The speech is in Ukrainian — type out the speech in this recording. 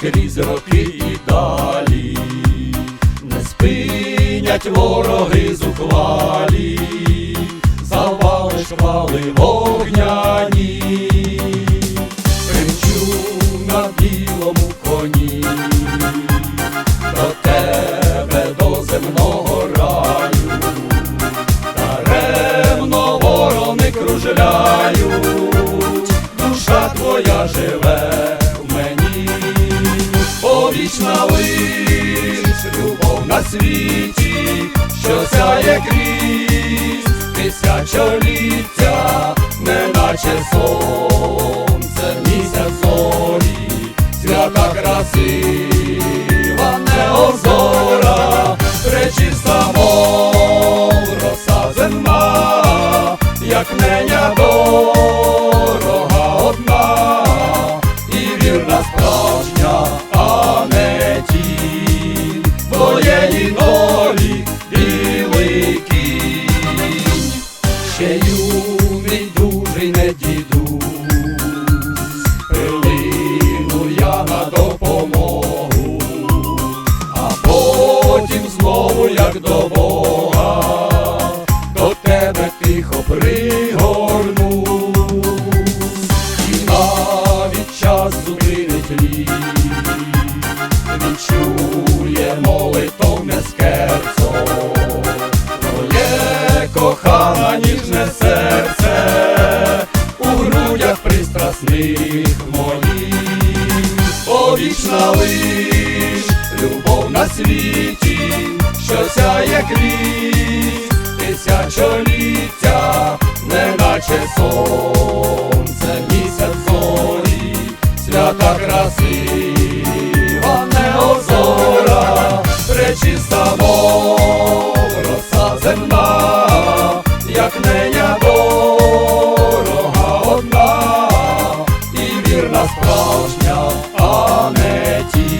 крізь роки і далі, не спинять вороги зухвалі, завали шквали вогняні, Кричу на білому коні, до тебе повічна лиш любов на світі, що сяє крізь. Тисячоліття, неначе сонце, місяць зорі, свята красива, неозора, пречиста мов роса земна, як неня дорога Ще юний дужий не діду, прилину я на допомогу, а потім знову, як до Бога, до тебе тихо пригорну, і навіть час зупинить літ, відчує молитовне скерцо, сніг мої, повічна лиш, любов на світі, що сяє крізь тисячоліття, неначе сонце, місяць зорі, свята красива, не озора, пречиста мов, роса земна, як не я. Україна справжня, а не ті.